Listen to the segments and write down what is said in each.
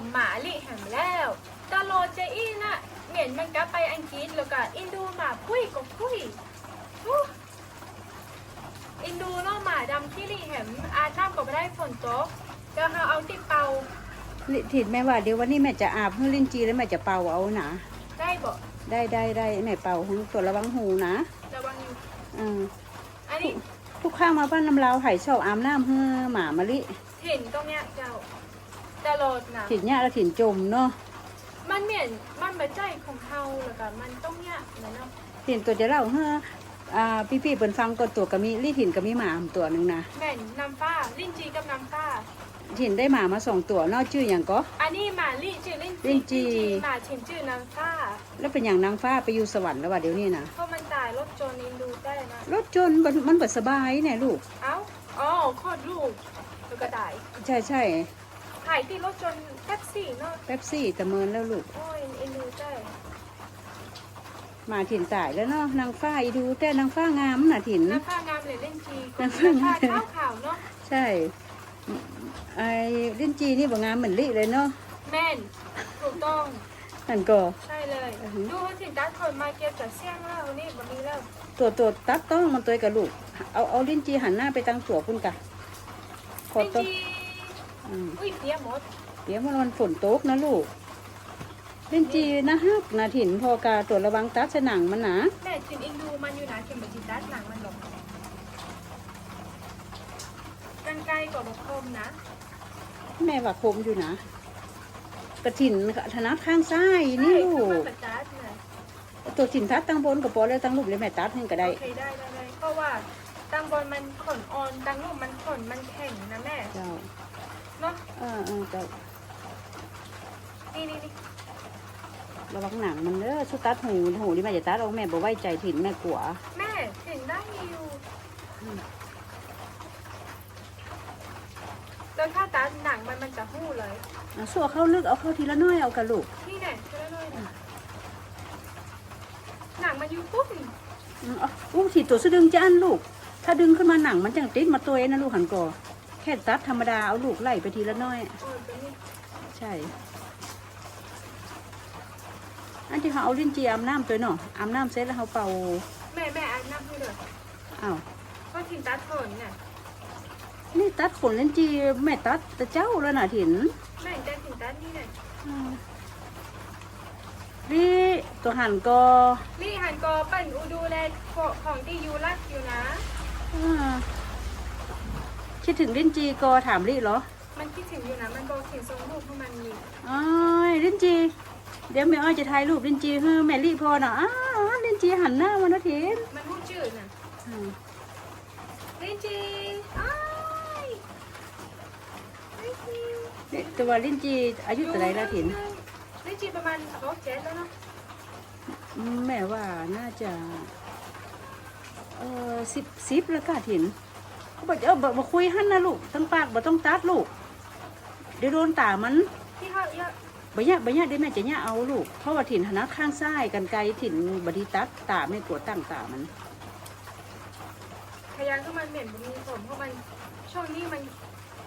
มหมาลิแหมแล้วตาโลเจอี้น่ะเหม็นมันก็ไปอังกฤษแล้วก็อินดูหมาพุ้ยก็พุ้ยอู้อินดูเนาะหมาดำที่ลิแหมอาบน้ำก็ไม่ได้ฝนตกก็เขาเอาติดเป่าลิถิดแม่ว่าเดี๋ยววันนี้แม่จะอาบให้ลิ้นจีแล้วแม่จะเป่าเอานะได้บ่ได้ได้ได้แม่เป่าหูตัวระวังหูนะระวังอยู่อืมอันนี้ทุกข้างมาบ้านน้ำลาวไห่ชอบอาบน้ำเฮ้อหมามะลิถิ่นตรงเนี้ยเจ้า ตาโลดนะถิ่นเนี่ยแล้วถิ่นจมเนาะมันเหม็นมันมาใจของเฮาแล้วก็มันต้องเนี้ยนะเนาะถิ่นตัวจะเล่าเฮ้ออ่าพี่พี่ๆเปิ่นฟังก่อนตัวก็มีลิถิ่นก็มีหมาตัวหนึ่งนะแม่นน้ำฟ้าลิ้นจีกับน้ำฟ้าถิ่นได้หมามาสองตัวเนอกชื่ออย่างก็อันนี้หมาลิจือลิ้นลิ้นจี่หมาฉินจือน้ำฟ้า แล้วเป็นอย่างนางฟ้าไปอยู่สวรรค์แล้วว่าเดี๋ยวนี้นะเพราะมันตายรถจนอินดูได้นะรถจนมันมันแบบสบายเนี่ยลูกเอ้าอ๋อโคตรลูกแล้วก็ตายใช่ใช่ ถ่ายที่รถจนแท็กซี่เนาะเป๊ปซี่แต่เมินแล้วลูก โอ้ยอินดูได้หมาถิ่นตายแล้วเนาะนางฟ้าอีดูแต่นางฟ้างามน่ะถิ่นน้ำฟ้างามเลยเล่นจีน้ำฟ้างามน้ำฟ้าขาวขาวๆเนาะใช่ไอ้ลิ้นจีนี่บ่งามเหมือนลิเลยเนาะแม่นถูกต้องนั่นก็ใช่เลยอือหือดูเขาถึงตัดคนมาเก็บจากเสี่ยงแล้วนี่บะมีแล้วตัวตัวตัดต้องมันตัวกับลูก เอาเอาลิ้นจีหันหน้าไปทางตัวคุณกะขอลิ้นตัวจี อืมอุ้ยเตี้ยหมดเดี๋ยวมันวันฝนตกนะลูกลิ้นจีนะฮักนะถิ่นพอกาตัวระวังตัดสนังมันนะแม่จินอิงดูมันอยู่นะเข็มบัจิตัดหนังมันหรอกกันไกลกว่าบกคมนะ แม่ว่าคมอยู่นะกระถิ่นธนัดข้างซ้ายนี่ลูใช่คือมันกบัตัดนะตัวถิ่นทัดตั้งบนกับปอแล้วตั้งรูปเลยแม่ตัดให้ก็ได้โอเคได้ได้ได้เพราะว่าตังบอลมันขนอ่อนตังลูกมันขนมันแข็งนะแม่ เจ้าเนาะเออเออเจ้านี่นี่นี่ระวังหนังมันเด้อชุดตัดหูหูนี่แม่จะตัดเอาแม่บ่ไว้ใจถิ่นแม่กลัวแม่ถึงได้อยู่อืมแล้วถ้าตัดหนังมันมันจะหู้เลยอะสัวเข้าลึกเอาเข้าทีละน้อยเอากระลูกนี่แน่ช่วยเลยนะหนังมันอยู่ปุ๊บอืมเอาอู้ถีตัวสะดึงจะอันลูก ถ้าดึงขึ้นมาหนังมันจังติดมาตัวเองนะลูกหันก่อแค่ตัดธรรมดาเอาลูกไล่ไปทีละน้อยโอ้ยเป็นนี่ใช่ อันที่เขาเอาลิ้นจีอาบน้ำตัวเนาะอาบน้ำเสร็จแล้วเขาเป่าแม่แม่อันนับให้เลยอ้าวก็ถินตัดขนน่ะนี่ตัดขนลิ้นจีแม่ตัดแต่เจ้าแล้วน่ะถินแม่จะถินตัดนี่น่ะอืมนี่ตัวหันก็นี่หันกอปั่นอูดูแลของที่ยูรักอยู่นะอ่า คิดถึงลิ้นจีก็ถามลี่เหรอ มันคิดถึงอยู่นะ มันบอกถึงทรงรูปของมันนี่อ้ายลิ้นจี เดี๋ยวแม่อ้อยจะถ่ายรูปลิ้นจีให้แม่ลี่พอเนาะอ้าวลิ้นจีหันหน้ามานะถินมันหูจืดน่ะอืมลินจีอ้ายลินจีนี่ตัวลิ้นจีอายุเท่าไหรแล้วถินลินจีประมาณร้อยเจ็ดแล้วเนาะอืมแม่ว่าน่าจะ เออสิบสิบแล้วก็ถินเขา บอกเออบอกมาคุยหันนะลูกทั้งปากบ่ต้องตัดลูก เดี๋ยวโดนตามันที่เขาเยอะบ่ยะบ่ยะเดี๋ยวแม่จะยะเอาลูก เพราะว่าถิ่นหนนะข้างซ้ายกันไกลถิ่นบไดีตัดตาไม่กลัวตั้งตามันพยายามก็มันเหม็นมันมีขนเพราะมันช่วงนี้มัน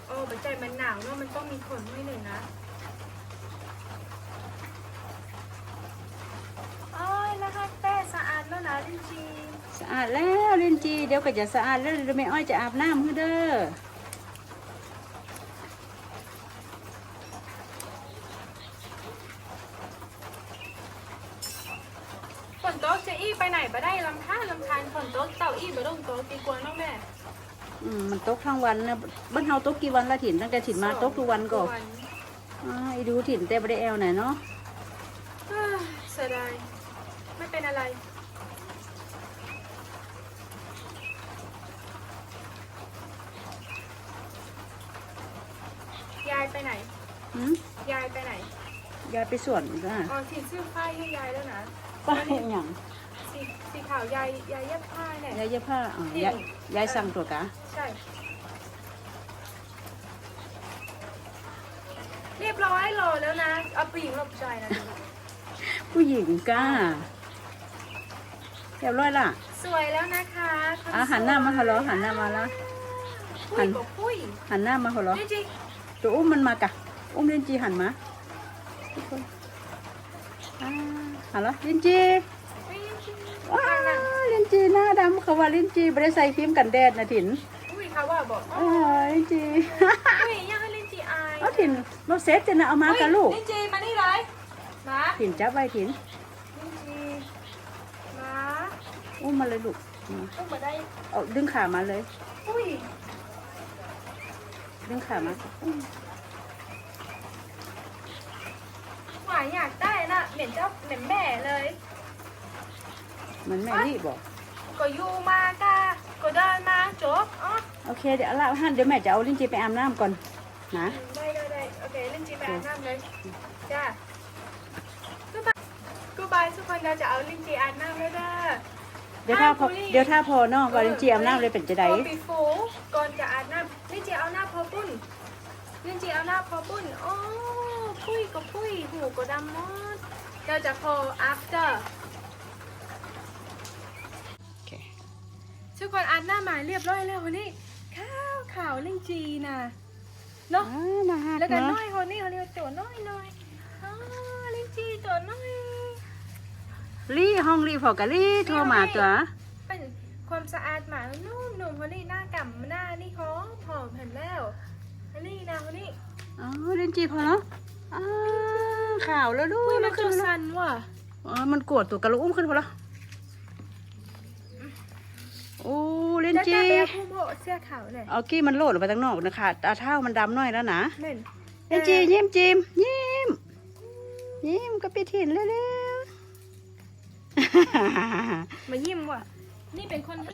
โอ้ปัจจัยมันหนาวเนาะมันต้องมีขนให้หนึ่งนะโอ้ยนะคะแต่สะอาดแล้วนะลินจี สะอาดแล้วลินจีเดี๋ยวก็จะสะอาดแล้วเดี๋ยวแม่อ้อยจะอาบน้ำให้เด้อฝนตกจะอี้ไปไหนไปได้ลำท่าลำคาญฝนตกเต่าอี้ไปลงโต๊ะตีกวนเนาะแม่อืมมันตกทั้งวันนะบ้านเฮาตกกี่วันละถิ่นตั้งแต่ถิ่นมาตกทุกวันก็ทุวันอ้ายดูถิ่นแต่บ่ได้แอวไหนเนาะเอ้ยเสียดายไม่เป็นอะไร ยายไปไหน หืมยายไปไหนยายไปสวนจ้ะอ๋อถีซื้อผ้าให้ยายแล้วนะป้าเห็นหยังสีสีขาวยายยายเย็บผ้าเนี่ยยายเย็บผ้าอ๋อยายยายสั่งตัวกะใช่เรียบร้อยโหลแล้วนะเอาผู้หญิงหลบใจนะผู้หญิงก้าเรียบร้อยล่ะสวยแล้วนะคะคนอะหันหน้ามาฮัลโหลหันหน้ามาละหัหันนบอกปุ้ยหันหน้ามาฮัลโหลจริงตัวอุ้มมันมากะ อุ้มลินจีหันมาๆทุกคนอ่าเอาละลินจีอุ้ยว้าวลินจีหน้าดำเขาว่าลินจีไม่ได้ใส่ครีมกันแดดนะถินอุ้ยเขาว่าบอกเออลินจีอุ้ยยังให้ลินจีอายเอาถินมาเซตจะนะเอามากับลูกลินจีมานี่เลยมาถินจับไว้ถินลินจีมาอุ้มมาเลยลูกมาต้องมาได้เอาดึงขามาเลยอุ้ยดึงขามาอุ้ม หวายอยากได้น่ะเหม็นเจ้าเหม็นแม่เลยเหมันแม่รี่บอกก็อยู่มากะก็เดินมาจบอ๋อโอเคเดี๋ยวเอาละหันเดี๋ยวแม่จะเอาลินจีไปอาบน้ำก่อนนะได้ได้ได้โอเคลินจีไปอาบน้ำเลยจ้ากูบายกูบายทุกคนเราจะเอาลินจีอาบน้ำแล้วเด้อเดี๋ยวถ้าพออะบุรีเดี๋ยวถ้าพอเนาะว่าลินจีอาบน้ำเลยเป็นจะไดพอปีฟูก่อนจะอาบน้ำลินจีเอาหน้าพอปุ้น ลินจีเอาหน้าพอปุ้นโอ้ปุ้ยก็ปุ้ยหูก็ดำหมดเราจะพอ after โอเคทุกคนอาบน้ำมาเรียบร้อยแล้วคนนี้ข้าวขาวลินจีนะเนาะอ่าน่าฮักแล้วก็เนาะน้อยคนนี้คนนี้ตัวน้อยน้อยอ๋อลินจีตัวน้อยลี่ห้องลี่พอกับลี่โทรมาตัวเป็นความสะอาดหมานุ่มหนุ่มคนนี้หน้ากำหน้านี่หอมหอมเห็นแล้วคนนี้นะ คนนี้อ๋อลินจีพอเนาะอ่าข่าวแล้วด้วอุ้ยยมัมันนคืขึ้อนแล้วสันว่ะอ๋อมันกวดตัวกระลุอุ้มขึ้นพอแล้วโอ้ลินจะจีจะแบบผู้โบเสื้อขาวเลยเอากี้มันโหลดออกไปตั้งนอกนะคะตาเท้ามันดำหน่อยแล้วนะเม่นลินจียิ้มจิมยิ้มยิ้มก็ไปถิ่นเร็วๆมายิ้มว่ะนี่เป็นคน